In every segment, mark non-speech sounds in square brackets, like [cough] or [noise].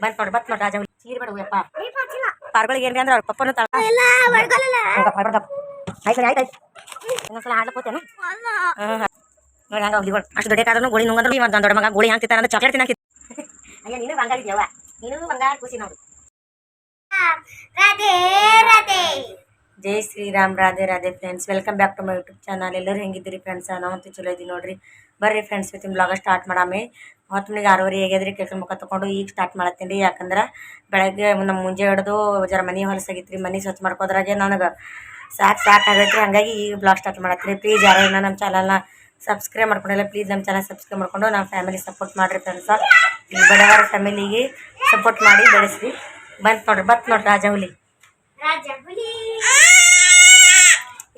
ಬಂತ್ ನೋಡ್ರಿ ಬತ್ ನೋಡ್ರಿ ರಾಜ ಚೀರ್ ಬೇಡ ಯಪ್ಪ ಪಾರ್ಗಳಿಗೆ ಏನ್ರಿ ಅಂದ್ರೆ ಅವ್ರ ಪಪ್ಪನ ತಳ. ಆಯ್ತು ಆಯ್ತು ಆಯ್ತು. ಇನ್ನೊಂದ್ಸಲ ಹಾಡ್ಲಕ್ಕೋತೇನು ಹ್ಮ್ ನೋಡಿ ಹಂಗ ಹುಲಿಗಳು ಅಷ್ಟು ದೊಡ್ಡ ಕಾದನು ಗೋಳಿ ನುಂಗಂದ್ರೆ ಇವ ದೊಡ್ಡ ಮಗ ಗೋಳಿ ಹಾಕ್ತಿತ್ತಾರ ಅಂದ್ರೆ ಚಾಕ್ಲೇಟ್ ತಿನ್ನಾಕಿತ್ತು [laughs] ಅಯ್ಯ ನೀನು ಬಂಗಾರ ಇದೆಯವ ನೀನು ಬಂಗಾರ ಖುಷಿ ನೋಡು ರಾಧೆ ರಾಧೆ. ಜೈ Shriram, Radhe Radhe friends welcome back to my YouTube channel ಎಲ್ಲರೂ ಹೆಂಗಿದ್ದೀರಿ ಫ್ರೆಂಡ್ಸ್ ನಾವಂತೂ ಚಲೋ ಇದ್ದೀವಿ ನೋಡ್ರಿ. ಬರ್ರಿ ಫ್ರೆಂಡ್ಸ್ ಇವತ್ತಿನ ಬ್ಲಾಗ ಸ್ಟಾರ್ಟ್ ಮಾಡಾಮಿ. ಹೊತ್ತು ಮಣಿಗೆ ಆರೂವರೆ ಹೇಗಿದ್ರಿ ಕೆಲಸ ಮುಖ ತಗೊಂಡು ಈಗ ಸ್ಟಾರ್ಟ್ ಮಾಡತ್ತೀನಿ ರೀ ಯಾಕಂದ್ರೆ ಬೆಳಗ್ಗೆ ನಮ್ಮ ಮುಂಜೆ ಹಿಡ್ದು ಜರ ಮನೆ ಹೊಲಸಾಗಿತ್ತು ರೀ ಮನೆ ಸ್ವಚ್ಛ ಮಾಡ್ಕೋದ್ರಾಗೆ ನನಗೆ ಸಾಕು ಸಾಕು ಆಗೈತೆ ಹಾಗಾಗಿ ಈಗ ಬ್ಲಾಗ್ ಸ್ಟಾರ್ಟ್ ಮಾಡತ್ತೀನಿ ಪ್ಲೀಸ್ ಯಾರು ನಮ್ಮ ಚಾನಲ್ನ ಸಬ್ಸ್ಕ್ರೈಬ್ ಮಾಡ್ಕೊಂಡಿಲ್ಲ ಪ್ಲೀಸ್ ನಮ್ಮ ಚಾನಲ್ ಸಬ್ಸ್ಕ್ರೈಬ್ ಮಾಡ್ಕೊಂಡು ನಮ್ಮ ಫ್ಯಾಮಿಲಿ ಸಪೋರ್ಟ್ ಮಾಡಿರಿ ಫ್ರೆಂಡ್ಸ ಬಡವರ ಫ್ಯಾಮಿಲಿಗೆ ಸಪೋರ್ಟ್ ಮಾಡಿ ಬೆಳೆಸ್ರಿ. ಬಂತು ನೋಡ್ರಿ, ಬತ್ ನೋಡ್ರಿ ರಾಜ ಹುಲಿ.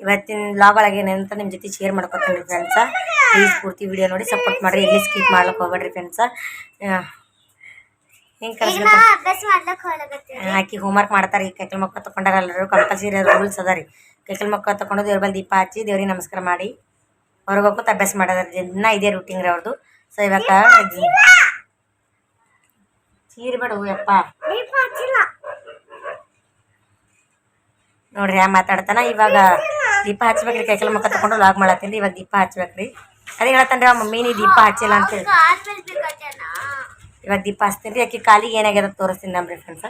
ಇವತ್ತಿನ ಲಾಗ್ ಒಳಗೆ ಏನಂತ ನಿಮ್ಮ ಜೊತೆ ಶೇರ್ ಮಾಡ್ಕೊತೀನಿ ಫ್ರೆಂಡ್ಸ ಪ್ಲೀಸ್ ಪೂರ್ತಿ ವಿಡಿಯೋ ನೋಡಿ ಸಪೋರ್ಟ್ ಮಾಡಿರಿ ಎಲ್ಲಿ ಸ್ಕಿಪ್ ಮಾಡ್ಲಿಕ್ಕೆ ಹೋಗ್ಬೇಡ್ರಿ ಫ್ರೆಂಡ್ಸ ಹೆಂಗೆ ಕಲಿಸ್ಬೇಕು ಆಕಿ ಹೋಮ್ವರ್ಕ್ ಮಾಡ್ತಾರೆ ಈ ಕೈಕಲ್ ಮಕ್ಕ ತಕೊಂಡಾರ ಎಲ್ಲರೂ ಕಂಪಲ್ಸರಿ ರೂಲ್ಸ್ ಅದ ರೀ ಕೈಕಲ್ ಮಕ್ಕ ತಗೊಂಡು ದೇವ್ರ ಬಲ್ ದೀಪ ಹಚ್ಚಿ ದೇವ್ರಿಗೆ ನಮಸ್ಕಾರ ಮಾಡಿ. ಹೊರಗೆ ಹೋಗ್ಕೊತ ಅಭ್ಯಾಸ ಮಾಡೋದ್ರ ದಿನ ಇದೇ ರೂಟೀನ್ ರೀ ಅವ್ರದ್ದು ಸೊ ಇವಾಗ ಚೀರ್ ಬಿಡು ಯಪ್ಪ ನೋಡ್ರಿ ಯಾ ಮಾತಾಡ್ತಾನ ಇವಾಗ. ದೀಪ ಹಚ್ಬೇಕ್ರಿ ಕೈಕಲ್ ಮುಖ ತಗೊಂಡು ಲಾಗ್ ಮಾಡತ್ತೀನಿ. ಇವಾಗ ದೀಪ ಹಚ್ಬೇಕ್ರಿ. ಅದೇ ಹೇಳತ್ತನ್ರಿ ಆ ಮಮ್ಮಿ ನೀ ದೀಪ ಹಚ್ಚಿಲ್ಲ ಅಂತೇಳಿ ಇವಾಗ ದೀಪ ಹಚ್ತೀನಿ ರೀ ಆಕೆ ಕಾಲಿಗೆ ಏನಾಗ್ಯದ ತೋರಿಸ್ತೀನಿ ನಮ್ರಿ ಫ್ರೆಂಡ್ಸ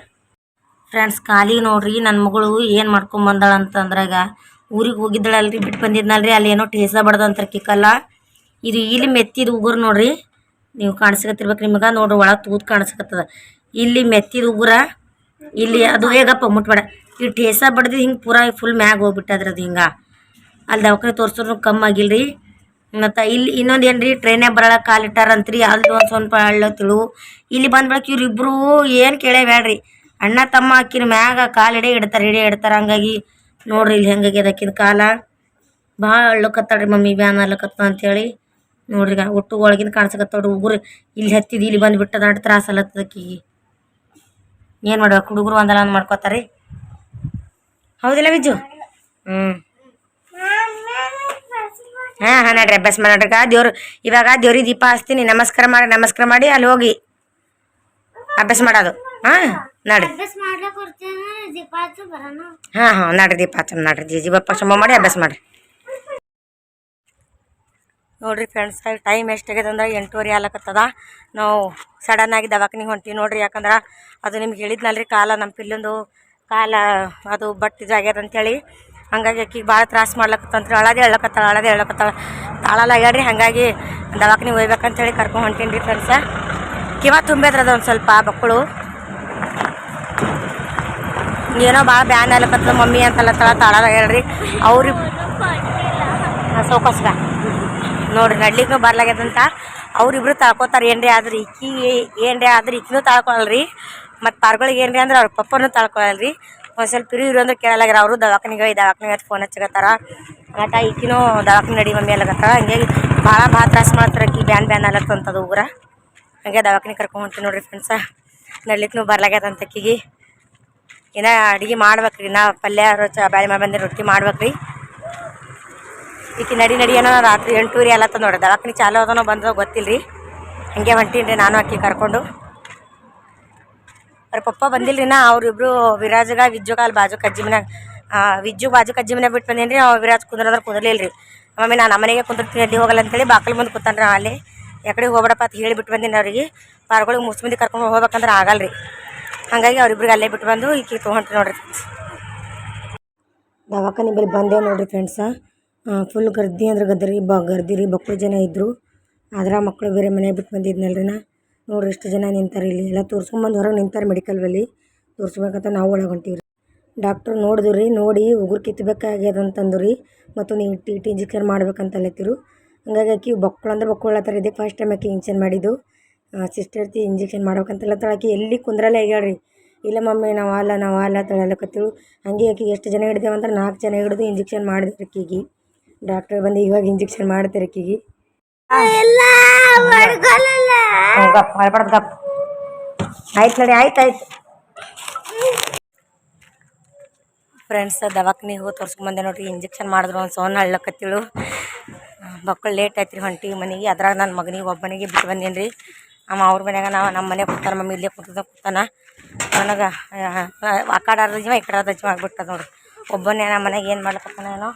ಫ್ರೆಂಡ್ಸ್ ಕಾಲಿಗೆ ನೋಡ್ರಿ ನನ್ನ ಮಗಳು ಏನು ಮಾಡ್ಕೊಂಡ್ ಬಂದಾಳ ಅಂತಂದ್ರಾಗ ಊರಿಗೆ ಹೋಗಿದ್ದಾಳಲ್ರಿ ಬಿಟ್ಟು ಬಂದಿದ್ನಲ್ರಿ, ಅಲ್ಲಿ ಏನೋ ಟೇಸ ಬಡ್ದಂತ ಕಿಕ್ಕಲ್ಲ ಇದು ಇಲ್ಲಿ ಮೆತ್ತಿದ ಉಗುರು ನೋಡ್ರಿ, ನೀವು ಕಾಣಿಸ್ಕತ್ತಿರ್ಬೇಕು ನಿಮಗೆ, ನೋಡ್ರಿ ಒಳಗೆ ತೂತ್ ಕಾಣಿಸ್ಕತ್ತದ. ಇಲ್ಲಿ ಮೆತ್ತಿದ ಉಗುರ, ಇಲ್ಲಿ ಅದು ಹೇಗಪ್ಪ ಮುಟ್ಬೇಡ. ಈ ಟೇಸ ಬಡ್ದು ಹಿಂಗೆ ಪೂರಾ ಫುಲ್ ಮ್ಯಾಗ ಹೋಗ್ಬಿಟ್ಟದ್ರಿ ಅದು ಹಿಂಗೆ. ಅಲ್ಲಿ ದವಾಖಾನೆ ತೋರಿಸಿದ್ರು ಕಮ್ಮಿ ಆಗಿಲ್ರಿ. ಮತ್ತು ಇಲ್ಲಿ ಇನ್ನೊಂದು ಏನು ರೀ ಟ್ರೈನಾಗ ಬರಲ್ಲ ಕಾಲಿಟ್ಟಾರಂತ್ರಿ ಅಲ್ಲಿ ಒಂದು ಸ್ವಲ್ಪ ತಿಳು. ಇಲ್ಲಿ ಬಂದ ಬಳಕ ಇವ್ರಿಬ್ರು ಏನು ಕೇಳೇ ಬೇಡ್ರಿ ಅಣ್ಣ, ತಮ್ಮ ಅಕ್ಕಿನ ಮ್ಯಾಗ ಕಾಲು ಹಿಡೇ ಇಡ್ತಾರೆ ಹಿಡೇ ಇಡ್ತಾರೆ, ಹಂಗಾಗಿ ನೋಡ್ರಿ ಇಲ್ಲಿ ಹೆಂಗಾಗ್ಯದ ಅಕ್ಕಿನ ಕಾಲ. ಭಾಳ ಅಳ್ಳಕತ್ತಾಳ್ರಿ ಮಮ್ಮಿ, ಬ್ಯಾನ್ ಅಲ್ಲಕತ್ತ ಅಂತೇಳಿ. ನೋಡ್ರಿ ಒಟ್ಟು ಒಳಗಿನ ಕಾಣಿಸಕತ್ತಾವ್ರಿ ಹುಡುಗರು ಇಲ್ಲಿ ಹತ್ತಿದ್ದು ಇಲ್ಲಿ ಬಂದು ಬಿಟ್ಟದ, ಅಷ್ಟು ತ್ರಾಸ ಅಕ್ಕಿಗೆ ಏನು ಮಾಡ್ಬೇಕು, ಹುಡುಗರು ಒಂದಲ್ಲ ಒಂದು ಮಾಡ್ಕೋತಾರೆ ಹೌದಿಲ್ಲ ಬಿಜ್ಜು? ಹ್ಞೂ ಹಾಂ ಹಾಂ ನಡ್ರಿ ಅಭ್ಯಾಸ ಮಾಡ್ರಿ ದೇವ್ರು ಇವಾಗ ದೇವ್ರಿಗೆ ದೀಪ ಹಚ್ತೀನಿ. ನಮಸ್ಕಾರ ಮಾಡಿ ನಮಸ್ಕಾರ ಮಾಡಿ ಅಲ್ಲಿ ಹೋಗಿ ಅಭ್ಯಾಸ ಮಾಡೋದು. ಹಾಂ ನಡ್ರಿ. ಹಾ ಹಾ ಕೊಡ್ತೇನೆ ದೀಪ ಹಚ್ಚು ಬರೋಣ. ಹಾಂ ಹಾಂ ನಡ್ರಿ ದೀಪ ಹಚ್ಚಮ್ ನಡ್ರಿ. ಜಿ ಬಪ್ಪ ಶಂಭ ಮಾಡಿ ಅಭ್ಯಾಸ ಮಾಡ್ರಿ ನೋಡ್ರಿ ಫ್ರೆಂಡ್ಸ್ ಟೈಮ್ ಎಷ್ಟಾಗ್ಯದ ಅಂದ್ರೆ ಎಂಟೂವರೆ ಆಲಕತ್ತದ ನಾವು ಸಡನ್ ಆಗಿ ದವಾಖಾನಿಗೆ ಹೊಂಟೀವಿ ನೋಡ್ರಿ ಯಾಕಂದ್ರೆ ಅದು ನಿಮ್ಗೆ ಹೇಳಿದ್ನಲ್ರಿ ಕಾಲ ನಮ್ಮ ಪಿಲ್ಲೊಂದು ಕಾಲ ಅದು ಬಟ್ ಇದಾಗ್ಯದ ಅಂತೇಳಿ. ಹಂಗಾಗಿ ಆಕಿಗೆ ಭಾಳ ತ್ರಾಸ ಮಾಡ್ಲಕತ್ತಂತ್ರಿ. ಅಳದೆ ಹೇಳಕತ್ತಾಳ ಅಳದೆ ಹೇಳಕತ್ತಾಳ ತಾಳಲ್ಲ ಹೇಳ್ರಿ, ಹಾಗಾಗಿ ದವಾಖಾನಿಗೆ ಹೋಗ್ಬೇಕಂತೇಳಿ ಕರ್ಕೊಂಡು ಹೊಂಟೀನಿ ರೀ ಫ್ರೆಂಡ್ಸ ಕಿವ ತುಂಬೇದ್ರದ ಒಂದು ಸ್ವಲ್ಪ ಮಕ್ಕಳು. ಏನೋ ಭಾಳ ಬ್ಯಾನ್ ಆಗ್ಲಕತ್ತದ ಮಮ್ಮಿ ಅಂತಲ್ಲ ತಳ, ತಾಳಲ್ಲ ಹೇಳ್ರಿ. ಅವ್ರಿ ಸೌಕಸ್ಗ ನೋಡ್ರಿ ನಡ್ಲಿಕ್ಕೂ ಬರ್ಲಾಗ್ಯದಂತ ಅವ್ರಿಬ್ರು ತಾಳ್ಕೊತಾರೆ, ಏನ್ರಿ ಆದ್ರೆ ಇಕ್ಕಿ ಏನ್ರಿ ಆದ್ರೆ ಇಕ್ಕಿನೂ ತಾಳ್ಕೊಳಲ್ರಿ. ಮತ್ತು ಪಾರ್ಗಳಿಗೆ ಏನ್ರಿ ಅಂದ್ರೆ ಅವ್ರ ಪಪ್ಪನೂ ತಾಳ್ಕೊಳಲ್ರಿ. ಒಂದು ಸ್ವಲ್ಪ ಇರು ಇರು ಅಂದ್ರೆ ಕೇಳಲಾಗ್ಯಾರ ಅವರು. ದವಾಖಾನಿಗೆ ದವಾಖಾನಿಗೆ ಫೋನ್ ಹಚ್ಚಕತ್ತಾರ. ಆಟ ಈಕಿನೂ ದವಾಖಾನೆ ನಡಿ ಮಮ್ಮಿ ಅಲ್ಲಕತ್ತಾರ ಹಂಗಾಗಿ ಭಾಳ ಭಾಳ ತ್ರಾಸ ಮಾಡ್ತಾರೆ ಅಕ್ಕಿ ಬ್ಯಾನ್ ಬ್ಯಾನ್ ಅಲ್ಲತ್ತಂತದ ಉಗ್ರ ಹಂಗೆ ದವಾಖಾನೆ ಕರ್ಕೊಂಡು ಹೋಗ್ತೀನಿ ನೋಡ್ರಿ ಫ್ರೆಂಡ್ಸ ನಡ್ಲಿಕ್ಕೂ ಬರ್ಲಾಗ್ಯದಂತ ಅಕ್ಕಿಗೆ ಇನ್ನ ಅಡುಗೆ ಮಾಡ್ಬೇಕ್ರಿ. ನಾ ಪಲ್ಯ ರೊಚ್ಚ ಬ್ಯಾಳಿ ಮಾಡಿ ಬಂದಿರ ರೊಟ್ಟಿ ಮಾಡ್ಬೇಕ್ರಿ. ಈಕಿ ನಡಿ ನಡಿ ಏನೋ ರಾತ್ರಿ ಎಂಟೂರಿ ಅಲ್ಲತ್ತ ನೋಡ್ರಿ. ದವಾಖಾನೆ ಚಾಲು ಅದನೋ ಬಂದೋ ರೀ ಹಂಗೆ ಹೊಂಟೀನಿ ರೀ ನಾನು ಅಕ್ಕಿ ಕರ್ಕೊಂಡು. ಅವ್ರ ಪಪ್ಪ ಬಂದಿಲ್ರಿ ನಾ ಅವ್ರಿಬ್ರು ವಿರಾಜಗ, ವಿಜ್ಜುಗ ಅಲ್ಲಿ ಬಾಜು ಕಜ್ಜಿ ಮನ್ಯಾಗ ವಿಜ್ಜು ಬಾಜು ಕಜ್ಜಿ ಮನ್ಯಾಗ ಬಿಟ್ಟು ಬಂದೇನಿ ರೀ ವಿರಾಜ್ ಕುಂದ್ರಂದ್ರೆ ಕುಂದ್ರಲಿಲ್ಲ ರೀ ಮಮ್ಮಿ ನಾನು ಮನೆಗೆ ಕುಂದಿರ್ತೀನಿ ಅಲ್ಲಿ ಹೋಗಲ್ಲ ಅಂತೇಳಿ ಬಾಕಲ್ ಮುಂದೆ ಕೂತಾನ್ರಿ ಅಲ್ಲಿ. ಯಾಕಡೆ ಹೋಗ್ಬೇಡಪ್ಪ ಅಂತ ಹೇಳಿ ಬಿಟ್ಟು ಬಂದೀನಿ ಅವ್ರಿಗೆ. ಪಾರ್ಗಳಿಗೆ ಮುಸ್ ಮಂದಿ ಕರ್ಕೊಂಡು ಹೋಗ್ಬೇಕಂದ್ರೆ ಆಗಲ್ಲ ರೀ ಹಾಗಾಗಿ ಅವ್ರಿಬ್ರಿಗೆ ಅಲ್ಲೇ ಬಿಟ್ಟು ಬಂದು ಈಕಿ ತೊಗೊಂಡ್ರಿ ನೋಡ್ರಿ. ದವಾಖಾನೆ ಬಳಿ ಬಂದೇವು ನೋಡ್ರಿ ಫ್ರೆಂಡ್ಸ ಫುಲ್ ಗರ್ದಿ ಅಂದ್ರೆ ಗದ್ದರಿ, ಬ ಗರ್ದಿ ರೀ ಬಕ್ಕಳು ಜನ ಇದ್ದರು ಆದ್ರೆ ಮಕ್ಕಳು ಬೇರೆ ಮನೆಗೆ ಬಿಟ್ಟು ಬಂದಿದ್ನಲ್ರಿ ನಾ. ನೋಡ್ರಿ ಎಷ್ಟು ಜನ ನಿಂತಾರೆ ಇಲ್ಲಿ. ಎಲ್ಲ ತೋರ್ಸ್ಕೊಂಬಂದು ಹೊರಗೆ ನಿಂತಾರೆ ಮೆಡಿಕಲ್ ಬಳಿ ತೋರ್ಸ್ಬೇಕಂತ ನಾವು ಒಳಗೆ ಹೊಂಟೀವಿ ರೀ ಡಾಕ್ಟ್ರ್ ನೋಡಿದ್ರು ರೀ ನೋಡಿ ಉಗುರು ಕಿತ್ತಬೇಕಾಗ್ಯದ ಅಂತಂದು ರೀ ಮತ್ತು ನೀವು ಟಿ ಟಿ ಇಂಜೆಕ್ಷನ್ ಮಾಡ್ಬೇಕಂತ ಅಲ್ಲತ್ತಿರು ಹಂಗಾಗಿ ಆಕಿ ಬಕ್ಕಳು ಅಂದ್ರೆ ಬಕ್ಕಳತ್ತಾರ ಇದೆ ಫಸ್ಟ್ ಟೈಮ್ ಆಕಿ ಇಂಜೆಕ್ಷನ್ ಮಾಡಿದ್ದು. ಸಿಸ್ಟರ್ತಿ ಇಂಜೆಕ್ಷನ್ ಮಾಡ್ಬೇಕಂತ ಆಕಿ ಎಲ್ಲಿ ಕುಂದ್ರಲ್ಲ ಹೇಳ್ರಿ ಇಲ್ಲ ಮಮ್ಮಿ, ನಾವು ಅಲ್ಲ ನಾವು ಅಲ್ಲ ತಗೊಳಕತ್ತಿಳು ಹಂಗೆ ಆಕೆ ಎಷ್ಟು ಜನ ಹಿಡ್ದೇವಂದ್ರೆ ನಾಲ್ಕು ಜನ ಹಿಡಿದು ಇಂಜೆಕ್ಷನ್ ಮಾಡಿದ್ರು ಆಕಿಗೆ. ಡಾಕ್ಟರ್ ಬಂದು ಇವಾಗ ಇಂಜೆಕ್ಷನ್ ಮಾಡ್ತಾರೆ ಆಕಿಗೆ. ಗಪ್, ಮಾಡ್ಬಾರ್ದು ಗಪ್. ಆಯ್ತು ನೋಡಿ, ಆಯ್ತು ಆಯ್ತು. ಫ್ರೆಂಡ್ಸ್ ದವಾಖಾನಿಗೆ ಹೋಗಿ ತೋರ್ಸ್ಕೊಂಬಂದೆ ನೋಡ್ರಿ ಇಂಜೆಕ್ಷನ್ ಮಾಡಿದ್ರು ಒಂದು ಸೋನ್ ಹಳ್ಳಕತ್ತಿಳು. ಮಕ್ಕಳು ಲೇಟ್ ಆಯ್ತು ರೀ ಹೊಂಟಿ ಮನೆಗೆ, ಅದ್ರಾಗ ನನ್ನ ಮಗನಿಗೆ ಒಬ್ಬನಿಗೆ ಬಿಟ್ಟು ಬಂದೇನು ರೀ ಅವ ಅವ್ರ ಮನ್ಯಾಗ ನಾವು ನಮ್ಮ ಮನೆ ಕೂತಾನ, ಮಮ್ಮಿ ಇಲ್ಲೇ ಕೂತದ, ಕೂತಾನ. ನನಗೆ, ಆ ಕಡೆ ಅರ್ಧ ಜೀವ ಈ ಕಡೆ ಅರ್ಧ ಜೀವ ನೋಡ್ರಿ. ಒಬ್ಬನೇ ನಮ್ಮ ಮನೆಗೆ ಏನು ಮಾಡ್ಲಕತ್ತಾನ ಏನೋ.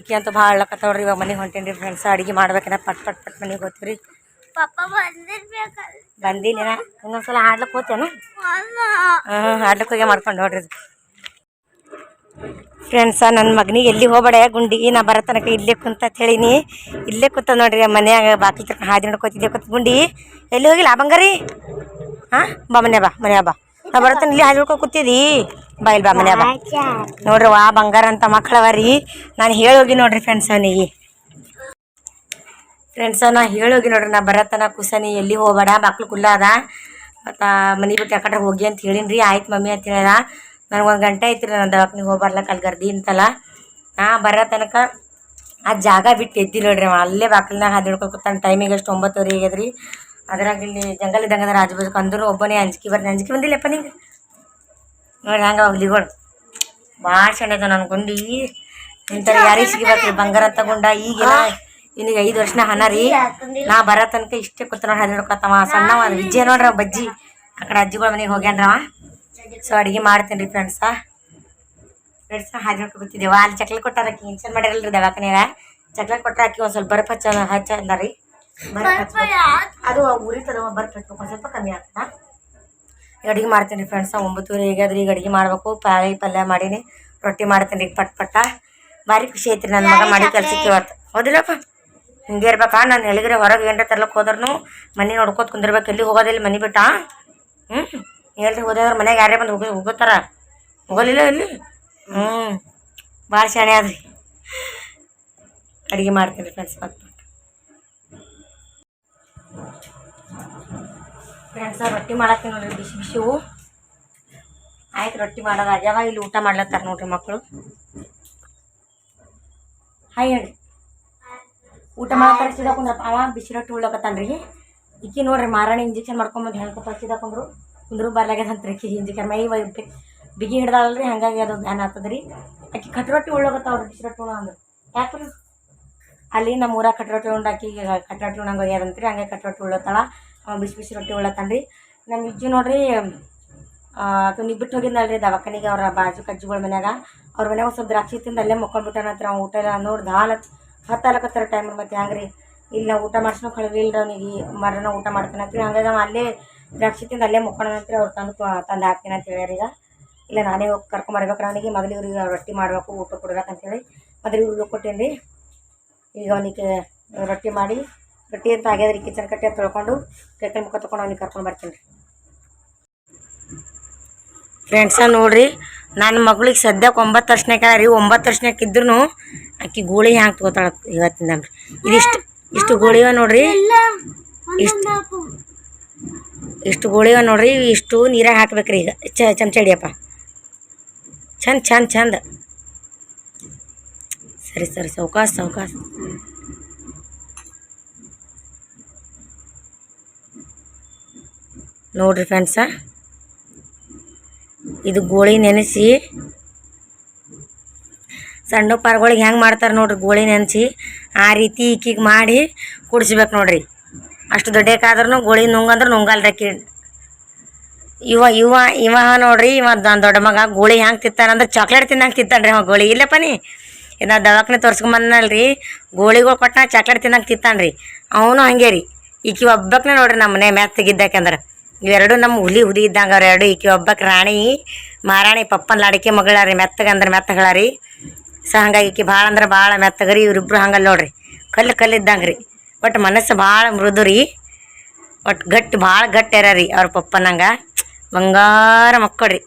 ಈಕೆ ಅಂತೂ ಭಾಳ ಅಳ್ಳಕತ್ತವ್ರಿ ಇವಾಗ ಮನೆಗೆ ಹೊಂಟೇನಿ ರೀ ಫ್ರೆಂಡ್ಸ್ ಅಡುಗೆ ಮಾಡ್ಬೇಕೇನ, ಪಟ್ ಪಟ್ ಪಟ್ ಮನೆಗೆ ಬಂದಿರ್ಬೇಕಲ್ಲ ಬಂದಿಲ್ಲ ಇನ್ನೊಂದ್ಸಲ ಆಡ್ಲಕ್ಕೆ ಹೋತೇನು ಅಲ್ಲ. ಹಾಂ ಆಡ್ಲಿಕ್ಕೆ ಹೋಗಿ ಮಾಡ್ಕೊಂಡು ನೋಡ್ರಿ ಫ್ರೆಂಡ್ಸ ನನ್ನ ಮಗನಿಗೆ ಎಲ್ಲಿ ಹೋಗಬೇಡ ಗುಂಡಿ? ನಾ ಬರೋ ತನಕ ಇಲ್ಲೇ ಕುಂತ ಹೇಳೀನಿ. ಇಲ್ಲೇ ಕೂತ ನೋಡ್ರಿ ಮನ್ಯಾಗ ಬಾಕಿ ತಕ್ಕ ಹಾದಿ ನೋಡ್ಕೊತಿದ್ದೆ ಕೂತ ಗುಂಡಿ. ಎಲ್ಲಿ ಹೋಗಿಲ್ಲ? ಬಂಗಾರಿ? ಹಾಂ? ಬಾ ಮನೆ ಬಾ ಮನೆ ಬಾ. ನಾ ಬರತನ ಇಲ್ಲಿ ಹಾದಿ ನೋಡ್ಕೊ ಕೂತಿದಿ. ಬಾ ಇಲ್ಲಿ ಬಾ ಮನೆ ಬಾ. ನೋಡ್ರಿ ವಾ ಬಂಗಾರ ಅಂತ ಮಕ್ಕಳವ ರೀ. ನಾನು ಹೇಳೋಗಿ ನೋಡ್ರಿ ಫ್ರೆಂಡ್ಸ್ ಅವನಿಗೆ. ಫ್ರೆಂಡ್ಸ ನಾ ಹೇಳೋಗಿ ನೋಡ್ರಿ, ನಾ ಬರತ್ತನ ಕುಸನಿ ಎಲ್ಲಿ ಹೋಗಬೇಡ, ಮಕ್ಳು ಕುಲ್ಲ ಅದ. ಮತ್ತು ಮನೆ ಬಿಟ್ಟು ಯಾಕಡೆ ಹೋಗಿ ಅಂತ ಹೇಳಿನಿ ರೀ ಆಯ್ತು ಮಮ್ಮಿ ಅಂತ ಹೇಳ್ಯಾರ. ನನಗೆ ಒಂದು ಗಂಟೆ ಐತ್ರಿ ನಾನು ದವಾಖಾನಿಗೆ ಹೋಗ್ಬಾರ್ಲ, ಕಲ್ಗರ್ದಿ ಅಂತಲ್ಲ. ನಾ ಬರೋ ತನಕ ಆ ಜಾಗ ಬಿಟ್ಟು ಎದ್ದಿ ನೋಡ್ರಿ ಅವ, ಅಲ್ಲೇ ಬಾಕ್ಲನಾಗ ಹಾದಿಡ್ಕೊಂಡು ಕೂತಾನೆ. ಟೈಮಿಗೆ ಎಷ್ಟು ಒಂಬತ್ತುವರೆ ಆಗ್ಯದ್ರಿ. ಅದ್ರಾಗ ಇಲ್ಲಿ ಜಂಗಲ್ ಇದ್ದಂಗೆ ರಾಜ ಬಾಜು ಅಂದ್ರು ಒಬ್ಬನೇ ಅಂಜಿಕೆ ಬರ್ರಿ ಅಂಜಿಕೆ ಬಂದಿಲ್ಲಪ್ಪ ನಿಂಗೆ? ನೋಡಿ ಹಂಗೆ ಹುಲಿಗಳು. ಭಾಳ ಚೆಂದ ನನ್ನ ಗುಂಡಿ. ಇಂಥವ್ರು ಯಾರಿಗೆ ಸಿಗ್ಬೇಕ್ರಿ? ಬಂಗಾರ ತಗೊಂಡ ಈಗಿನ ಇವನಿಗೆ ಐದು ವರ್ಷನ ಹಣ ರೀ. ನಾ ಬರೋ ತನಕ ಇಷ್ಟೇ ಕೂತ ನೋಡಿ ಹದಿ ನೋಡ್ಕೊತವ ಒಂದು ವಿಜಯ ನೋಡ್ರಿ ಬಜ್ಜಿ. ಆ ಕಡೆ ಅಜ್ಜಿಗಳ ಮನೆಗೆ ಹೋಗ್ಯಾನ್ರವ ಸೊ ಅಡುಗೆ ಮಾಡ್ತೀನಿ ರೀ ಫ್ರೆಂಡ್ಸ ಫ್ರೆಂಡ್ಸ ಹಾದಿ ನೋಡ್ಕೊ ಕೂತಿದ್ದೇವ ಅಲ್ಲಿ ಚಕ್ಲಿ ಕೊಟ್ಟಾರ ಆಕಿ. ಇನ್ಸನ್ ಮಾಡಿರಲ್ರಿ ದವಾಖಾನೆಗ. ಚಕ್ಲಿ ಕೊಟ್ಟಾರ ಆಕಿ ಒಂದು ಸ್ವಲ್ಪ ಬರ್ಫ್ ಹಚ್ಚ ಹಚ್ಚ ಅಂದಾರಿ ಬರ್ಫ್ ಹಚ್ಬೇಕು. ಅದು ಉರಿತದ ಬರ್ಫ್ ಹಚ್ಬೇಕು. ಒಂದು ಸ್ವಲ್ಪ ಕಮ್ಮಿ ಆಗ್ತದ. ಅಡುಗೆ ಮಾಡ್ತೀನಿ ರೀ ಫ್ರೆಂಡ್ಸ ಒಂಬತ್ತುವರೆ ಈಗಾದ್ರೆ ಈಗ ಅಡುಗೆ ಮಾಡ್ಬೇಕು. ಪಾಳಿ ಪಲ್ಯ ಮಾಡೀನಿ. ರೊಟ್ಟಿ ಮಾಡ್ತೀನಿ ರೀ ಪಟ್ ಪಟ್ಟ. ಭಾರಿ ಖುಷಿ ಐತ್ರಿ ನನ್ನ ಮಗ ಮಾಡಿ ಕೆಲ್ಸಕ್ಕೆ ಇವತ್ತು ಹೌದಿಲ್ಲಪ್ಪ? ಹಿಂಗೆ ಇರ್ಬೇಕಾ? ನಾನು ಎಲ್ಲಿಗ್ರೆ ಹೊರಗೆ ಏನರ ತರ್ಲಕ್ಕೆ ಹೋದ್ರೂ ಮನೆ ನೋಡ್ಕೋತ ಕುಂದಿರ್ಬೇಕು. ಎಲ್ಲಿ ಹೋಗೋದಿಲ್ಲ ಮನೆ ಬಿಟ್ಟ? ಹ್ಞೂ ಎಲ್ರಿ ಹೋದ್ರೆ ಮನೆಗೆ ಯಾರೇ ಬಂದು ಹೋಗಿ ಹೋಗೋತಾರ ಹೋಗಲಿಲ್ಲ ಇಲ್ಲಿ ಹ್ಞೂ ಭಾಳ ಶಾಣೆ ಆದ್ರಿ. ಅಡುಗೆ ಮಾಡ್ತೀನಿ ಫ್ರೆಂಡ್ಸ್ ಮತ್ತೆ ಫ್ರೆಂಡ್ಸ್ ರೊಟ್ಟಿ ಮಾಡತ್ತೀನಿ ನೋಡ್ರಿ ಬಿಸಿ ಬಿಸಿವು ಆಯ್ತು ರೊಟ್ಟಿ ಮಾಡೋದು. ಆಗ್ಯಾವ ಇಲ್ಲಿ ಊಟ ಮಾಡ್ಲತ್ತಾರ ನೋಡ್ರಿ ಮಕ್ಕಳು ಹಾಯ್ ಹೇಳಿ ಊಟ ಮಾಡತ್ತಾರ ಸೀದಾ ಕುಂದ್ರಪ್ಪ ಅವ ಬಿಸಿ ರೊಟ್ಟಿ ಉಳ್ಳಕತ್ತಾನ್ರಿ ಈಕಿ ನೋಡ್ರಿ ಮಾರಾಣಿ ಇಂಜೆಕ್ಷನ್ ಮಾಡ್ಕೊಂಬಂದು ಹೇಳ್ಕೊತ ಸೀದಾ ಕುಂದ್ರು. ಕುಂದ್ರು ಬರ್ಲಾಗ್ಯದಂತ್ರಿ ಆಕಿ ಇಂಜೆಕ್ಷನ್ ಮೈ ಬಿಗಿ ಹಿಡ್ದಾಳಲ್ರಿ, ಹಂಗಾಗಿ ಅದು ಧ್ಯಾನ ಆಗ್ತದ್ರಿ ಆಕಿ ಕಟ್ರೊಟ್ಟಿ ಉಳ್ಳಕತ್ತಾವ್ರಿ ಬಿಸಿ ರೊಟ್ಟಿ ಉಣ ಅಂದ್ರು ಯಾಕ್ರಿ? ಅಲ್ಲಿ ನಮ್ಮ ಊರಾಗ ಕಟ್ರೊಟ್ಟಿ ಉಂಡಾಕಿ ಉಂಡು ಆಕಿ ಕಟ್ ರೊಟ್ಟಿ ಉಣ್ಣಂಗೆ ಹೋಗ್ಯಾದಂತ್ರಿ ಹಂಗೆ ಕಟ್ರೊಟ್ಟಿ ಉಳ್ಳತ್ತಾಳ ಅವ ಬಿಸಿ ಬಿಸಿ ರೊಟ್ಟಿ ಉಳ್ಳತ್ತಾನ್ರಿ ನಮ್ಮ ಇಜ್ಜು ನೋಡ್ರಿ ಅದು ಬಿಟ್ಟು ಹೋಗಿದ್ದಲ್ರಿ ದವಾಖಾನಿಗೆ ಅವರ ಬಾಜು ಕಜ್ಜಿಗಳ ಮನ್ಯಾಗ. ಅವ್ರ ಮನ್ಯಾಗ ಒಂದು ಸ್ವಲ್ಪ ದ್ರಾಕ್ಷಿ ತಿಂದು ಅಲ್ಲೇ ಮುಕ್ಕೊಂಡ್ಬಿಟ್ಟಾನತ್ರ ಅವ್ನು ಊಟ ಎಲ್ಲ ನೋಡಿ ದಾಲ್ ಹತ್ತಲಕತ್ತಾರ ಟೈಮ್ ಮತ್ತೆ ರೀ ಇಲ್ಲ ನಾವು ಊಟ ಮಾಡ್ಸ್ನೋ ಕಳವಿಲ್ರಿ ಅವ್ನಿಗೆ ಮರನ ಊಟ ಮಾಡ್ತಾನೆ ಅಂತೀವಿ. ಹಂಗಾಗಿ ನಾವು ಅಲ್ಲೇ ದ್ರಾಕ್ಷಿ ತಿಂದು ಅಲ್ಲೇ ಮುಕ್ಕೊಂಡಂತ್ರಿ ಅವ್ರು ತಂದು ತಂದು ಹಾಕ್ತೀನಿ ಅಂತ ಹೇಳ್ಯಾರ ಈಗ. ಇಲ್ಲ, ನಾನೇ ಹೋಗಿ ಕರ್ಕೊಂಬರ್ಬೇಕು ಅವನಿಗೆ, ಮೊದಲು ಇವ್ರಿಗೆ ರೊಟ್ಟಿ ಮಾಡಬೇಕು, ಊಟ ಕೊಡ್ಬೇಕಂತೇಳಿ ಮೊದಲು ಇವ್ರಿಗೆ ಕೊಟ್ಟೇನಿ ರೀ ಈಗ ಅವನಿಗೆ ರೊಟ್ಟಿ ಮಾಡಿ, ರೊಟ್ಟಿ ಅಂತ ಆಗ್ಯದ್ರಿ ಕಿಚನ್ ಕಟ್ಟಿ ಅಂತ ತೊಳ್ಕೊಂಡು ಕೈ ಕೈ ಮುಖ ತೊಗೊಂಡು ಅವ್ನಿಗೆ ಕರ್ಕೊಂಡು ಬರ್ತೀನಿ. ರೀ ಫ್ರೆಂಡ್ಸ ನೋಡ್ರಿ ನನ್ನ ಮಗಳಿಗೆ ಸದ್ಯಕ್ಕೆ ಒಂಬತ್ತು ವರ್ಷನಾಗ ರೀ ಒಂಬತ್ತು ವರ್ಷನಾಗ ಇದ್ರು ಆಕಿ ಗೋಳಿ ಹ್ಯಾಂಗೆ ತಗೋತಾಳ ಇವತ್ತಿನ ಇದಿಷ್ಟು ಇಷ್ಟು ಗೋಳಿವ ನೋಡ್ರಿ. ಇಷ್ಟು ಇಷ್ಟು ಗೋಳಿವ ನೋಡ್ರಿ ಇಷ್ಟು ನೀರಾಗ ಹಾಕ್ಬೇಕ್ರಿ ಈಗ. ಚಮಚ ಹಿಡಿಯಪ್ಪ. ಚಂದ ಚಂದ ಚಂದ. ಸರಿ ಸರಿ ಸೌಕಾಸ ಸೌಕಾಸ. ನೋಡ್ರಿ ಫ್ರೆಂಡ್ಸ ಇದು ಗೋಳಿ ನೆನೆಸಿ ಸಣ್ಣ ಪಾರ್ಗಳಿಗೆ ಹೆಂಗೆ ಮಾಡ್ತಾರೆ ನೋಡ್ರಿ ಗೋಳಿ ನೆನೆಸಿ ಆ ರೀತಿ ಈಕಿಗೆ ಮಾಡಿ ಕುಡಿಸ್ಬೇಕು ನೋಡ್ರಿ. ಅಷ್ಟು ದೊಡ್ಡಕ್ಕಾದ್ರೂ ಗೋಳಿ ನುಂಗಂದ್ರೆ ನುಂಗಲ್ರಕ್ಕಿ ಇವ ಇವ ಇವ ನೋಡ್ರಿ, ಇವ ದೊಡ್ಡ ಮಗ ಗೋಳಿ ಹೆಂಗೆ ತಿಂತಾನಂದ್ರೆ ಚಾಕ್ಲೇಟ್ ತಿನ್ನಂಗೆ ತಿಂತಾನ್ರಿ ಅವ ಗೋಳಿ. ಇಲ್ಲಪ್ಪ ನೀ. ಇನ್ನು ದವಾಖಾನೆ ರೀ ಗೋಳಿಗಳು ಕೊಟ್ಟ ಚಾಕ್ಲೇಟ್ ತಿನ್ನಂಗೆ ತಿಂತಾನ್ರಿ. ಅವನು ಹಂಗೆ ರೀ. ಈಕಿ ಒಬ್ಬಕ್ಕನೇ ನೋಡ್ರಿ ನಮ್ಮ ಮನೆ ಮೆತ್ತಗಿದ್ದಾಕಂದ್ರೆ ಇವೆರಡು ನಮ್ಮ ಹುಲಿ ಹುಲಿ ಇದ್ದಂಗೆ ಅವ್ರು ಎರಡು. ಈಕಿ ಒಬ್ಬಕ್ಕೆ ರಾಣಿ, ಮಹಾರಾಣಿ ಪಪ್ಪನ ಲಾಡಿಕೆ ಮಗಳ ರೀ ಮೆತ್ತಗಂದ್ರೆ ಮೆತ್ತಗಳ ರೀ ಸೊ ಹಂಗಾಗಿ ಈಕಿ ಭಾಳ ಅಂದ್ರೆ ಭಾಳ ಮೆತ್ತಗರಿ, ಇವ್ರಿಬ್ರು ಹಂಗಲ್ಲ ನೋಡ್ರಿ. ಕಲ್ಲು ಕಲ್ಲು ಇದ್ದಂಗೆ ರೀ ಬಟ್ ಮನಸ್ಸು ಭಾಳ ಮೃದು ರೀ. ಒಟ್ಟು ಗಟ್ಟಿ ಭಾಳ ಗಟ್ಟಿ ಇರ ರೀ ಅವ್ರ ಪಪ್ಪನಂಗೆ ಬಂಗಾರ ಮಕ್ಕಳ್ರಿ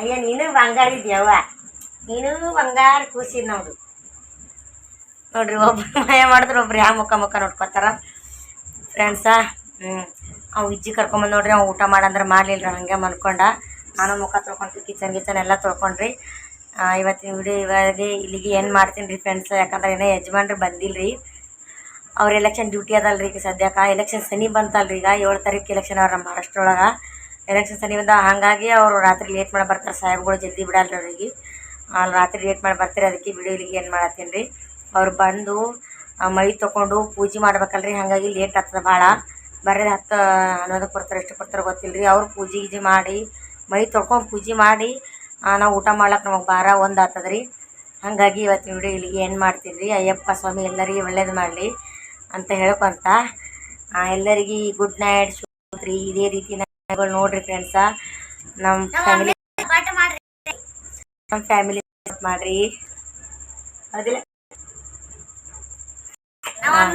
ಅಯ್ಯ, ನೀನು ಬಂಗಾರ ಇದೆಯವ್ವ? ನೀನು ಬಂಗಾರ ಕೂಸಿದ್ ನೋಡು. ನೋಡ್ರಿ, ಒಬ್ರು ಮಯ ಮಾಡಿದ್ರೆ ಒಬ್ರು ಯಾವ ಮುಖ ಮುಖ ನೋಡ್ಕೊತಾರ. ಫ್ರೆಂಡ್ಸ ಹ್ಞೂ ಅವು ಇಜ್ಜಿ ಕರ್ಕೊಂಬಂದು ನೋಡ್ರಿ ಅವ್ನು ಊಟ ಮಾಡಂದ್ರೆ ಮಾಡಲಿಲ್ಲ ಹಂಗೆ ಮನ್ಕೊಂಡ ನಾನು ಮುಖ ತೊಳ್ಕೊಂಡ್ರಿ ಕಿಚನ್ ಗಿಚನ್ ಎಲ್ಲ ತೊಳ್ಕೊಂಡ್ರಿ ಇವತ್ತಿನ ವಿಡಿಯೋ ಇವಾಗ ಇಲ್ಲಿಗೆ ಏನು ಮಾಡ್ತೀನಿ ರೀ ಫ್ರೆಂಡ್ಸ್ ಯಾಕಂದ್ರೆ ಏನೋ ಯಜಮಾನ್ರು ಬಂದಿಲ್ಲ ರೀ ಅವ್ರ ಎಲೆಕ್ಷನ್ ಡ್ಯೂಟಿ ಅದಲ್ರಿ ಈಗ ಸದ್ಯಕ್ಕೆ. ಎಲೆಕ್ಷನ್ ಸನಿ ಬಂತಲ್ರಿ ಈಗ ಏಳು ತಾರೀಕು ಎಲೆಕ್ಷನ್ ಅವ್ರ ನಮ್ಮ ಮಹಾರಾಷ್ಟ್ರ ಒಳಗೆ ಎಲೆಕ್ಷನ್ ಸನಿ ಬಂದ ಹಾಗಾಗಿ ಅವರು ರಾತ್ರಿ ಲೇಟ್ ಮಾಡಿ ಬರ್ತಾರೆ. ಸಾಹೇಬ್ಗಳು ಜಲ್ದಿ ಬಿಡಲ್ಲ ಅವ್ರಿಗೆ. ರಾತ್ರಿ ಲೇಟ್ ಮಾಡಿ ಬರ್ತಾರೆ, ಅದಕ್ಕೆ ವಿಡಿಯೋ ಇಲ್ಲಿಗೆ ಏನು ಮಾಡತ್ತೀನಿ ರೀ. ಅವ್ರು ಬಂದು ಮೈ ತೊಗೊಂಡು ಪೂಜೆ ಮಾಡ್ಬೇಕಲ್ರಿ. ಹಾಗಾಗಿ ಲೇಟ್ ಆಗ್ತದೆ ಭಾಳ ಬರೀ ಹತ್ತು, ಹನ್ನೊಂದಕ್ಕೆ ಕೊಡ್ತಾರೆ ಎಷ್ಟು ಕೊಡ್ತಾರೆ ಗೊತ್ತಿಲ್ಲ ರೀ ಅವ್ರು ಪೂಜೆ ಗೀಜೆ ಮಾಡಿ ಮೈ ತೊಳ್ಕೊಂಡು ಪೂಜೆ ಮಾಡಿ ನಾವು ಊಟ ಮಾಡ್ಲಕ್ಕೆ ನಮಗೆ ಭಾರ ಒಂದು ಆತದ್ರಿ ರೀ ಹಾಗಾಗಿ ಇವತ್ತಿನ ವಿಡಿಯೋ ಇಲ್ಲಿಗೆ ಏನು ಮಾಡ್ತೀನಿ ರೀ ಅಯ್ಯಪ್ಪ ಸ್ವಾಮಿ ಎಲ್ಲರಿಗೆ ಒಳ್ಳೇದು ಮಾಡಲಿ ಅಂತ ಹೇಳ್ಕೊಂತ ಎಲ್ಲರಿಗೆ ಗುಡ್ ನೈಟ್ ಶುಭ್ರಿ ಇದೇ ರೀತಿ ನಗಳು ನೋಡ್ರಿ ಫ್ರೆಂಡ್ಸ ನಮ್ಮ ಫ್ಯಾಮಿಲಿ ನಮ್ಮ ಫ್ಯಾಮಿಲಿ ಮಾಡ್ರಿ. ಅದಿಲ್ಲ ಹಾಂ.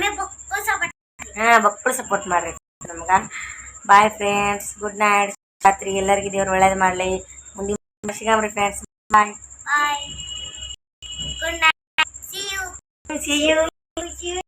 ಮಕ್ಕಳು ಸಪೋರ್ಟ್ ಮಾಡ್ರಿ. ನಮ್ಗೆ. ಬಾಯ್ ಫ್ರೆಂಡ್ಸ್ ಗುಡ್ ನೈಟ್ ರಾತ್ರಿ ಎಲ್ಲರಿಗೂ ದೇವ್ರು ಒಳ್ಳೇದು ಮಾಡಲಿ. ಮುಂದಿನ ಸಿಗಾಮ್ರಿ friends bye bye good night see you see you.